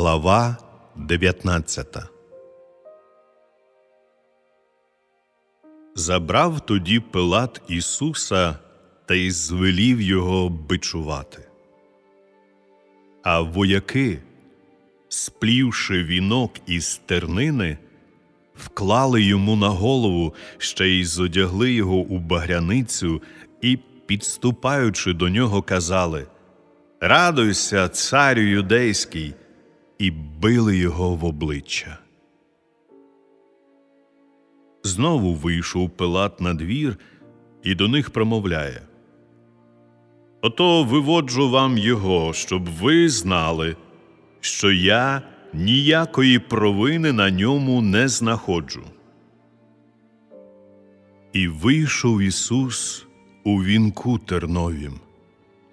Глава 19 Забрав тоді Пилат Ісуса та й звелів його бичувати. А вояки, сплівши вінок із тернини, вклали йому на голову, ще й зодягли його у багряницю і, підступаючи до нього, казали Радуйся, царю юдейський, і били його в обличчя. Знову вийшов Пилат на двір і до них промовляє Ото виводжу вам його, щоб ви знали, що я ніякої провини на ньому не знаходжу. І вийшов Ісус у вінку терновім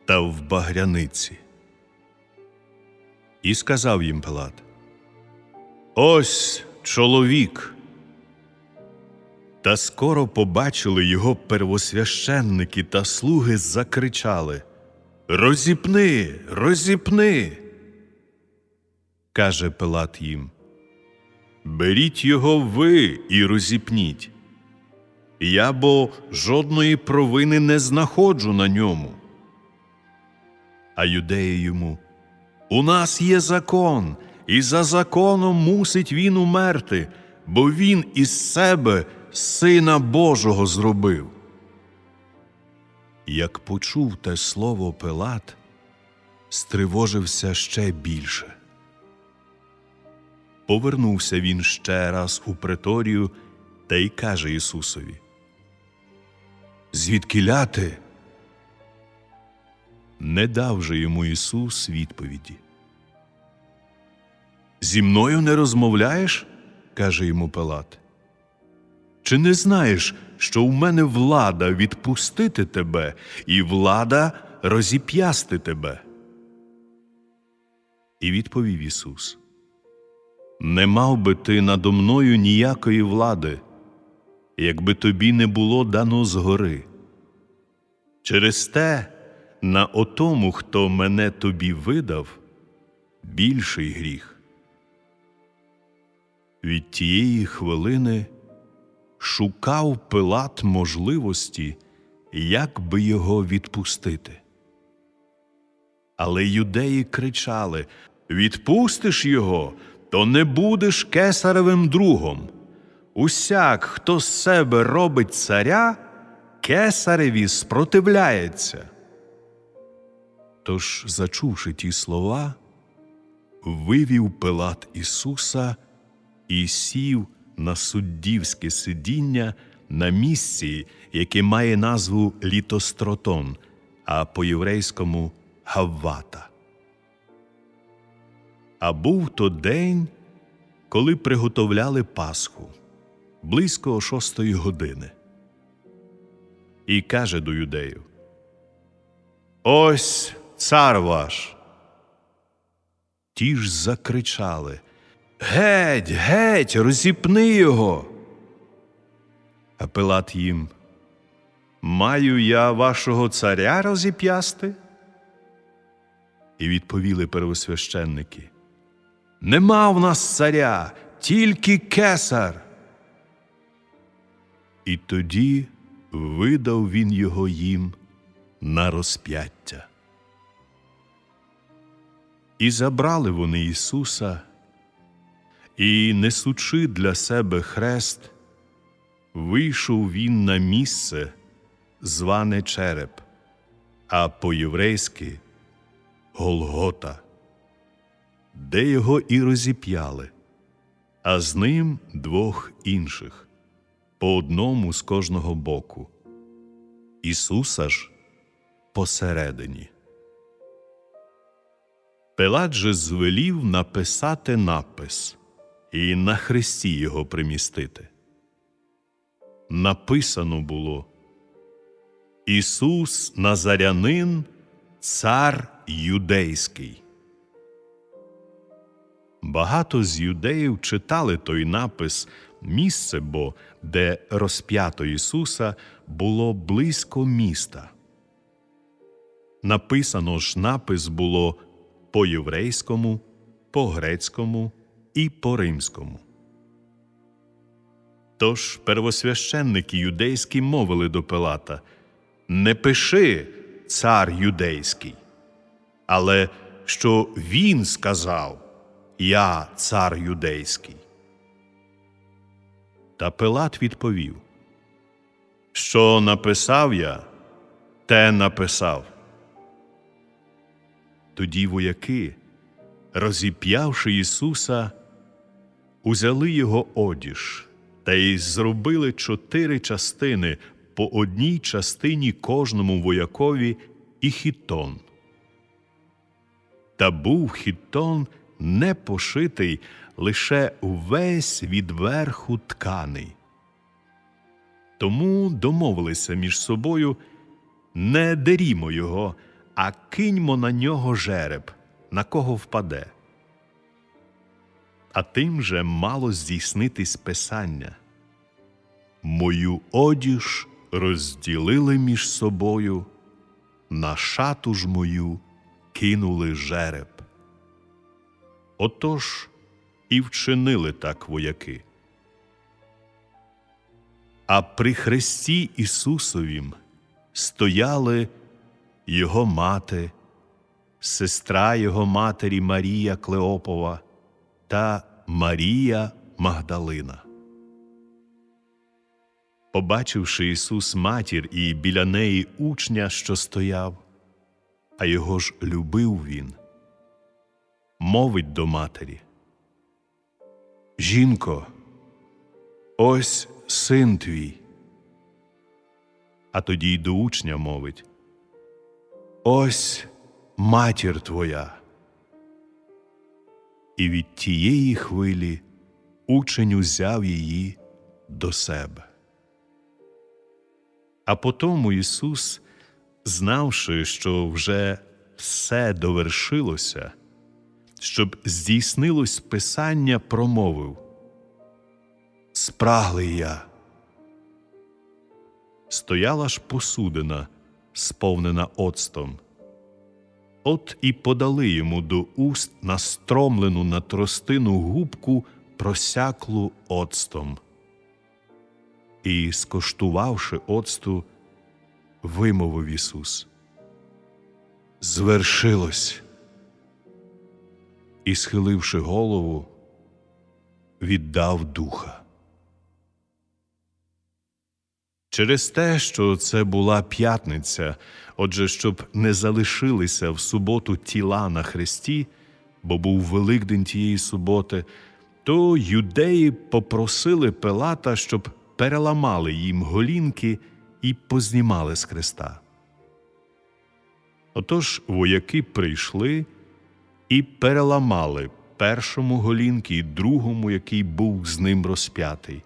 та в багряниці. І сказав їм Пилат Ось чоловік. Та скоро побачили його первосвященники та слуги закричали Розіпни, розіпни. Каже Пилат їм Беріть його ви і розіпніть. Я бо жодної провини не знаходжу на ньому. А юдеї йому У нас є закон, і за законом мусить він умерти, бо він із себе Сина Божого зробив. Як почув те слово Пилат, стривожився ще більше. Повернувся він ще раз у преторію та й каже Ісусові Звідки ляти? Не дав же йому Ісус відповіді. Зі мною не розмовляєш? каже йому Пилат. Чи не знаєш, що в мене влада відпустити тебе і влада розіп'ясти тебе? І відповів Ісус: Не мав би ти надо мною ніякої влади, якби тобі не було дано згори. Через те, на отому, хто мене тобі видав, більший гріх. Від тієї хвилини шукав Пилат можливості, як би його відпустити. Але юдеї кричали Відпустиш його, то не будеш кесаревим другом. Усяк, хто з себе робить царя, кесареві спротивляється. Тож, зачувши ті слова, вивів Пилат Ісуса і сів на суддівське сидіння на місці, яке має назву Літостротон, а по-єврейському Гаввата. А був то день, коли приготовляли Пасху близько шостої години. І каже до юдеїв Ось цар ваш. Ті ж закричали Геть, геть, розіпни його. А Пилат їм Маю я вашого царя розіп'ясти? І відповіли первосвященники Нема в нас царя, тільки кесар. І тоді видав він його їм на розп'яття. І забрали вони Ісуса, і, несучи для себе хрест, вийшов він на місце, зване череп, а по-єврейськи Голгота, де його і розіп'яли, а з ним двох інших, по одному з кожного боку. Ісуса ж посередині. Пилат же звелів написати напис і на хресті його примістити. Написано було Ісус Назарянин, цар юдейський. Багато з юдеїв читали той напис місце, бо де розп'ято Ісуса було близько міста. Написано ж напис було по єврейському по грецькому і по римському. Тож первосвященники юдейські мовили до Пилата Не пиши цар юдейський, але що він сказав Я цар юдейський. Та Пилат відповів Що написав я, те написав. Тоді вояки, розіп'явши Ісуса, узяли його одіж та й зробили чотири частини по одній частині кожному воякові і хітон. Та був хітон не пошитий лише увесь від верху тканий. Тому домовилися між собою не дерімо його, а киньмо на нього жереб, на кого впаде. А тим же мало здійснитись писання. Мою одіж розділили між собою, на шату ж мою кинули жереб. Отож і вчинили так вояки. А при хресті Ісусовім стояли його мати, сестра його матері Марія Клеопова та Марія Магдалина. Побачивши Ісус матір і біля неї учня, що стояв, а його ж любив він, мовить до матері. Жінко, ось син твій. А тоді й до учня мовить Ось матір твоя. І від тієї хвилі учень узяв її до себе. А потому Ісус, знавши, що вже все довершилося, щоб здійснилось Писання, промовив Спраглий я. Стояла ж посудина, сповнена оцтом. От і подали йому до уст настромлену на тростину губку просяклу оцтом. І, скоштувавши оцту, вимовив Ісус. Звершилось. І, схиливши голову, віддав духа. Через те, що це була п'ятниця, отже, щоб не залишилися в суботу тіла на хресті, бо був Великдень тієї суботи, то юдеї попросили Пилата, щоб переламали їм голінки і познімали з хреста. Отож вояки прийшли і переламали першому голінки і другому, який був з ним розп'ятий.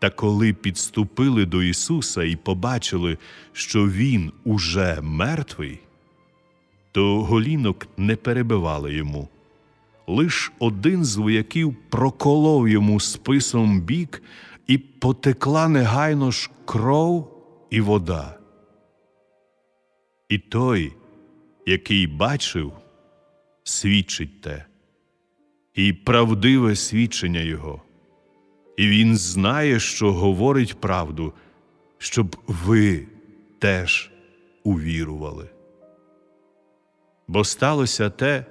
Та коли підступили до Ісуса і побачили, що Він уже мертвий, то голінок не перебивали йому. Лиш один з вояків проколов йому списом бік, і потекла негайно ж кров і вода. І той, який бачив, свідчить те, і правдиве свідчення Його і він знає, що говорить правду, щоб ви теж увірували. Бо сталося те,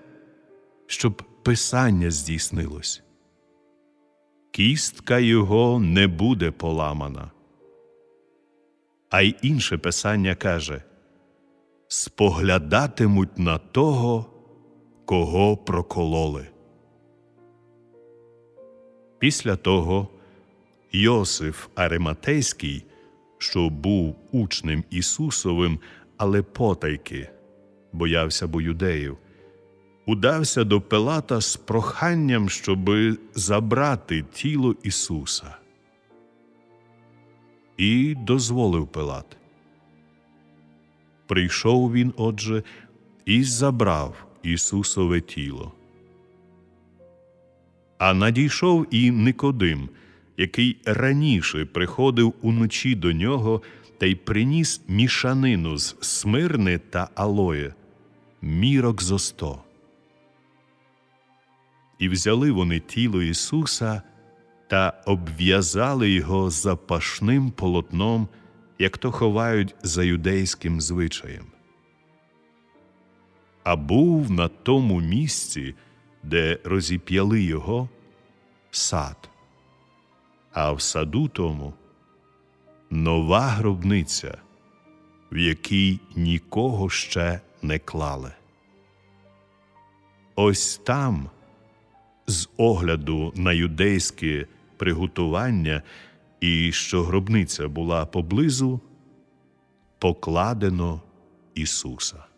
щоб Писання здійснилось. Кістка його не буде поламана. А й інше писання каже споглядатимуть на того, кого прокололи. Після того Йосиф Ариматейський, що був учнем Ісусовим, але потайки, боявся бо юдеїв, удався до Пилата з проханням, щоби забрати тіло Ісуса. І дозволив Пилат. Прийшов він, отже, і забрав Ісусове тіло. А надійшов і Никодим, який раніше приходив уночі до нього та й приніс мішанину з смирни та алоє, мірок зо сто. І взяли вони тіло Ісуса та обв'язали його запашним полотном, як то ховають за юдейським звичаєм. А був на тому місці, де розіп'яли його, сад, а в саду тому нова гробниця, в якій нікого ще не клали. Ось там, з огляду на юдейське приготування і що гробниця була поблизу, покладено Ісуса.